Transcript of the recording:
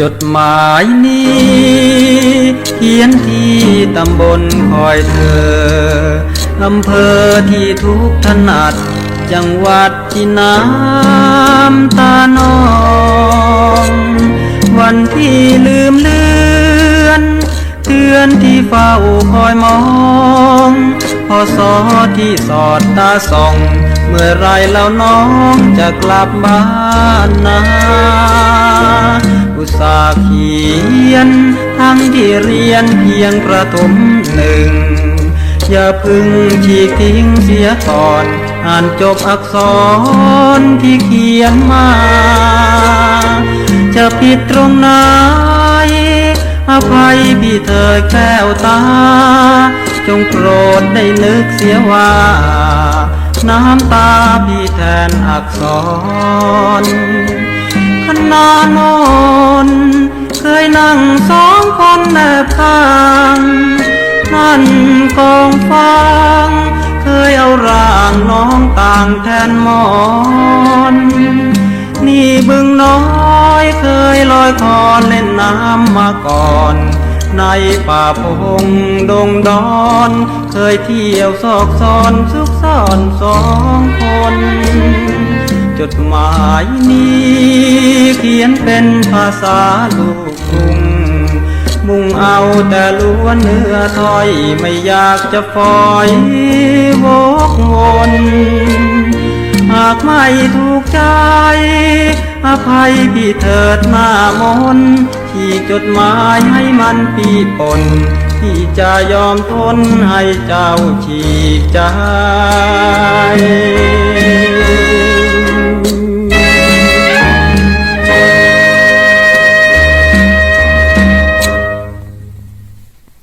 จดหมายนี้เขียนที่ตำบลคอยเธอ อำเภอที่ทุกถนัด จังหวัดที่น้ำตานอง วันที่ลืมเลือนเตือนที่เฝ้าคอยมองพอสอที่สอดตาส่อง เมื่อไรแล้วน้องจะกลับบ้านนาอุต สาเขียน ทั้งที่เรียนเพียงประถมหนึ่ง อย่าพึ่งฉีกทิ้งเสียก่อน อ่านจบอักษรที่เขียนมา จะผิดตรงไหนอภัยพี่เธอแก้วตา จงโปรดได้นึกเสียว่า น้ำตาพี่แทนอักษร ขนานน นั่งสองคนแนบข้างนั่นกองฟางเคยเอาร่างน้องต่างแทนหมอน นี่บึงน้อยเคยลอยคอเล่นน้ำมาก่อน ในป่าพงดงดอน เคยเที่ยวซอกซอนซุกซ่อนสองคน จดหมายนี้เขียนเป็นภาษาลูกกรุง มุ่งเอาแต่ล้วนเนื้อถอยไม่อยากจะฟอยวกวนหากไม่ถูกใจอภัยพี่เถิดหน้ามนที่จดหมายให้มันปีปนที่จะยอมทนให้เจ้าฉีกใจ